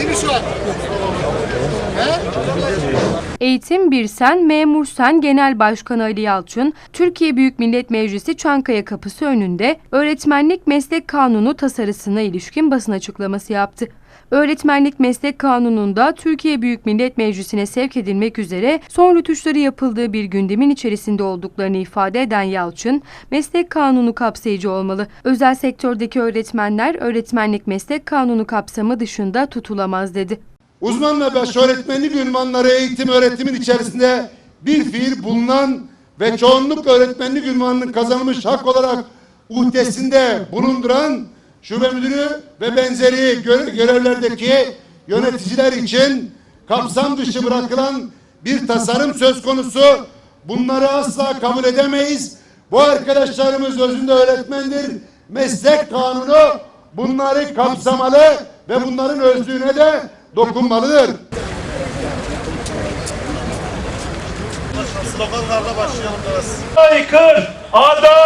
ウイルス Eğitim Bir Sen, Memur Sen Genel Başkanı Ali Yalçın, Türkiye Büyük Millet Meclisi Çankaya Kapısı önünde öğretmenlik meslek kanunu tasarısına ilişkin basın açıklaması yaptı. Öğretmenlik Meslek Kanunu'nda Türkiye Büyük Millet Meclisi'ne sevk edilmek üzere son rütuşları yapıldığı bir gündemin içerisinde olduklarını ifade eden Yalçın, meslek kanunu kapsayıcı olmalı. Özel sektördeki öğretmenler öğretmenlik meslek kanunu kapsamı dışında tutulamaz dedi. Uzman ve baş öğretmenlik ünvanları eğitim öğretimin içerisinde bir fiil bulunan ve çoğunluk öğretmenlik ünvanının kazanılmış hak olarak uhdesinde bulunduran şube müdürü ve benzeri gö- görevlerdeki yöneticiler için kapsam dışı bırakılan bir tasarım söz konusu. Bunları asla kabul edemeyiz. Bu arkadaşlarımız özünde öğretmendir. Meslek kanunu bunları kapsamalı ve bunların özlüğüne de dokunmalıdır. Sloganlarla başlayalım biraz. aykır, adalet